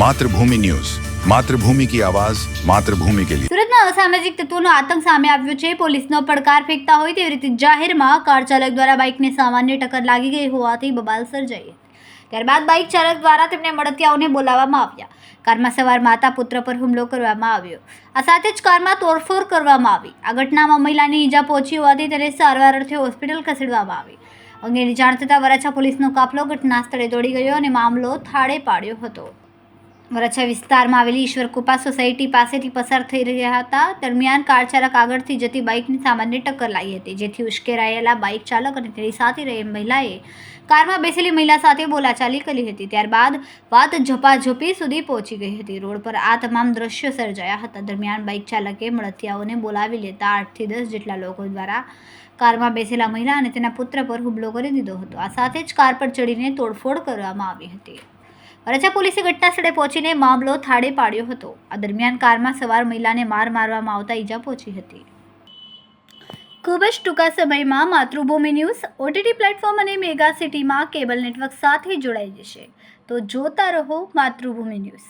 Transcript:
Mathrubhumi news. Mathrubhumi કી આવાજ, માતૃભૂમિ કે લિયે સુરતમાં અસામાજિક તત્વોનો આતંક સામે આવ્યો છે. પોલીસનો પડકાર ફેંકતા હોય તેવી રીતે જાહેરમાં કાર ચાલક દ્વારા બાઇકને સામાન્ય ટક્કર લાગી ગઈ હોવાથી બબાલ સર્જાઈ ત્યારબાદ બાઇક ચાલક દ્વારા તેમને મળતિયાઓને બોલાવવામાં આવ્યા. કારમાં સવાર માતા પુત્ર પર હુમલો કરવામાં આવ્યો. આ સાથે જ કારમાં તોડફોડ કરવામાં આવી. આ ઘટનામાં મહિલાની ઈજા પહોંચી હોવાથી તેને સારવાર અર્થે હોસ્પિટલ ખસેડવામાં આવી. અંગેની જાણ થતાં વરાછા પોલીસનો કાફલો ઘટના સ્થળે દોડી ગયો અને મામલો થાળે પાડ્યો હતો. વરાછા વિસ્તારમાં આવેલી ઈશ્વર કૃપા સોસાયટી પાસેથી પસાર થઈ રહ્યા હતા. દરમિયાન કાર ચાલક આગળથી જતી બાઇકની સામાન્ય ટક્કર લાગી હતી, જેથી ઉશ્કેરાયેલા બાઇક ચાલક અને તેની સાથે રહેલ મહિલાએ કારમાં બેસેલી મહિલા સાથે બોલાચાલી કરી હતી. ત્યારબાદ વાત ઝપાઝપી સુધી પહોંચી ગઈ હતી. રોડ પર આ તમામ દ્રશ્યો સર્જાયા હતા. દરમિયાન બાઇક ચાલકે મળતિયાઓને બોલાવી લેતા આઠથી દસ જેટલા લોકો દ્વારા કારમાં બેસેલા મહિલા અને તેના પુત્ર પર હુમલો કરી દીધો હતો. આ સાથે જ કાર પર ચડીને તોડફોડ કરવામાં આવી હતી. વરાછા પોલીસે ઘટના સ્થળે પહોંચીને મામલો થાળે પાડ્યો હતો. આ દરમિયાન કારમાં સવાર મહિલાને માર મારવામાં આવતા ઈજા પહોંચી હતી. ખૂબ જ ટૂંકા સમયમાં માતૃભૂમિ ન્યૂઝ, ઓટીટી પ્લેટફોર્મ અને મેગા સિટીમાં કેબલ નેટવર્ક સાથે જોડાઈ જશે. તો જોતા રહો માતૃભૂમિ ન્યૂઝ.